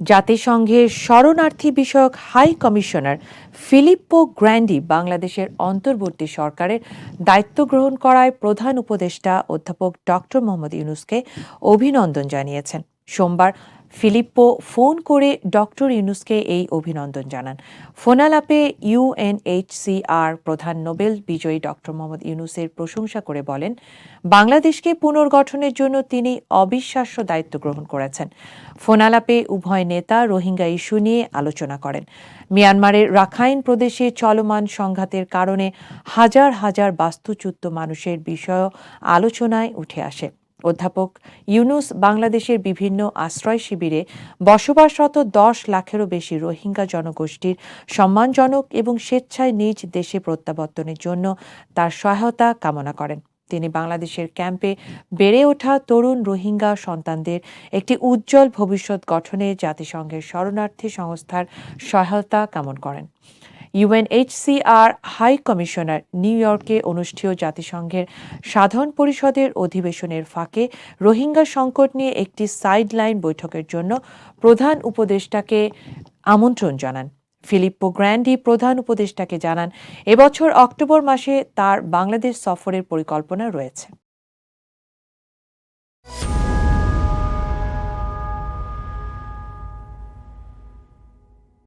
জাতিসংঘের শরণার্থী বিষয়ক হাই কমিশনার ফিলিপ্পো গ্র্যান্ডি বাংলাদেশের অন্তর্বর্তী সরকারের দায়িত্ব গ্রহণ করায় প্রধান উপদেষ্টা অধ্যাপক ডক্টর মোহাম্মদ ইউনুসকে অভিনন্দন জানিয়েছেন। সোমবার ফিলিপ্পো ফোন করে ডক্টর ইউনুসকে এই অভিনন্দন জানান। ফোনালাপে ইউএনএইচসিআর প্রধান নোবেল বিজয়ী ডক্টর মোহাম্মদ ইউনুসের প্রশংসা করে বলেন, বাংলাদেশকে পুনর্গঠনের জন্য তিনি অবিশ্বাস্য দায়িত্ব গ্রহণ করেছেন। ফোনালাপে উভয় নেতা রোহিঙ্গা ইস্যু নিয়ে আলোচনা করেন। মিয়ানমারের রাখাইন প্রদেশে চলমান সংঘাতের কারণে হাজার হাজার বাস্তুচ্যুত মানুষের বিষয় আলোচনায় উঠে আসে। অধ্যাপক ইউনুস বাংলাদেশের বিভিন্ন আশ্রয় শিবিরে বসবাসরত দশ লাখেরও বেশি রোহিঙ্গা জনগোষ্ঠীর সম্মানজনক এবং স্বেচ্ছায় নিজ দেশে প্রত্যাবর্তনের জন্য তার সহায়তা কামনা করেন। তিনি বাংলাদেশের ক্যাম্পে বেড়ে ওঠা তরুণ রোহিঙ্গা সন্তানদের একটি উজ্জ্বল ভবিষ্যৎ গঠনে জাতিসংঘের শরণার্থী সংস্থার সহায়তা কামন করেন। ইউএনএইচসিআর হাই কমিশনার নিউ ইয়র্কে অনুষ্ঠেয় জাতিসংঘের সাধারণ পরিষদের অধিবেশনের ফাঁকে রোহিঙ্গা সংকট নিয়ে একটি সাইডলাইন বৈঠকের জন্য প্রধান উপদেষ্টাকে আমন্ত্রণ জানান। ফিলিপ্পো গ্র্যান্ডি প্রধান উপদেষ্টাকে জানান, এবছর অক্টোবর মাসে তার বাংলাদেশ সফরের পরিকল্পনা রয়েছে।